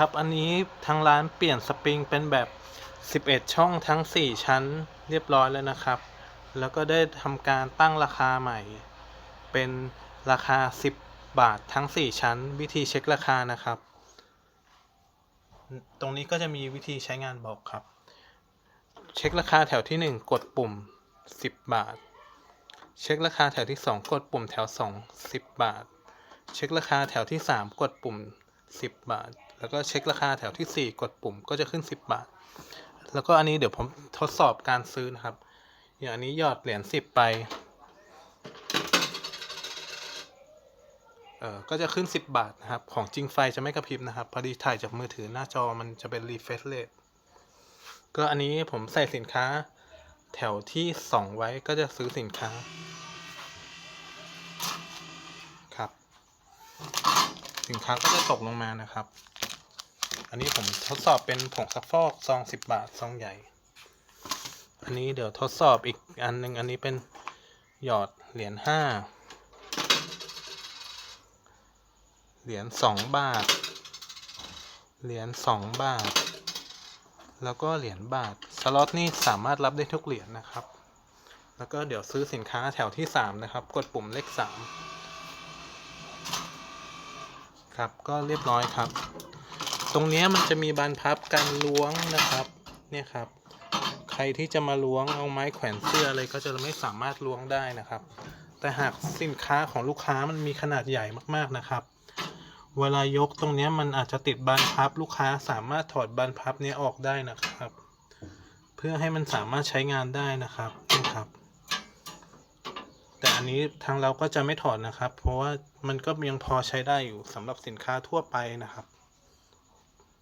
ครับ อันนี้ทางร้านเปลี่ยนสปริงเป็นแบบ 11 ช่องทั้ง 4 ชั้นเรียบร้อยแล้วนะครับ แล้วก็ได้ทำการตั้งราคาใหม่ เป็นราคา 10 บาททั้ง 4 ชั้น วิธีเช็คราคานะครับ ตรงนี้ก็จะมีวิธีใช้งานบอกครับ เช็คราคาแถวที่ 1 กดปุ่ม 10 บาท เช็คราคาแถวที่ 2 กดปุ่มแถว 2 10 บาท เช็คราคาแถวที่ 3 กดปุ่ม 10 บาท แล้วก็เช็คราคาแถวที่ 4 กดปุ่มก็จะขึ้น 10 บาท แล้วก็อันนี้เดี๋ยวผมทดสอบการซื้อนะครับ อย่างอันนี้ยอดเหรียญ10 ไป เออก็จะขึ้น 10 บาทนะครับ ของจริงไฟจะไม่กระพริบนะครับ พอดีถ่ายจากมือถือหน้าจอมันจะเป็น refresh rate ก็อันนี้ผมใส่สินค้าแถวที่ 2 ไว้ก็จะซื้อสินค้าครับ สินค้าก็จะตกลงมานะครับ อันนี้ผมทดสอบเป็นผงซักฟอกซองสิบบาทซองใหญ่ อันนี้เดี๋ยวทดสอบอีกอันหนึ่งอันนี้เป็นหยอดเหรียญห้าเหรียญสองบาท เหรียญสองบาท แล้วก็เหรียญบาท สล็อตนี่สามารถรับได้ทุกเหรียญนะครับ แล้วก็เดี๋ยวซื้อสินค้าแถวที่สามนะครับ กดปุ่มเลขสามครับก็เรียบร้อยครับ ตรงนี้มันจะมีบานพับการล้วงนะครับเนี่ยครับ ใครที่จะมาล้วงเอาไม้แขวนเสื้ออะไรก็จะไม่สามารถล้วงได้นะครับ แต่หากสินค้าของลูกค้ามันมีขนาดใหญ่มากๆนะครับ เวลายกตรงนี้มันอาจจะติดบานพับลูกค้าสามารถถอดบานพับเนี้ยออกได้นะครับ เพื่อให้มันสามารถใช้งานได้นะครับนี่ครับ แต่อันนี้ทางเราก็จะไม่ถอดนะครับ เพราะว่ามันก็ยังพอใช้ได้อยู่สำหรับสินค้าทั่วไปนะครับ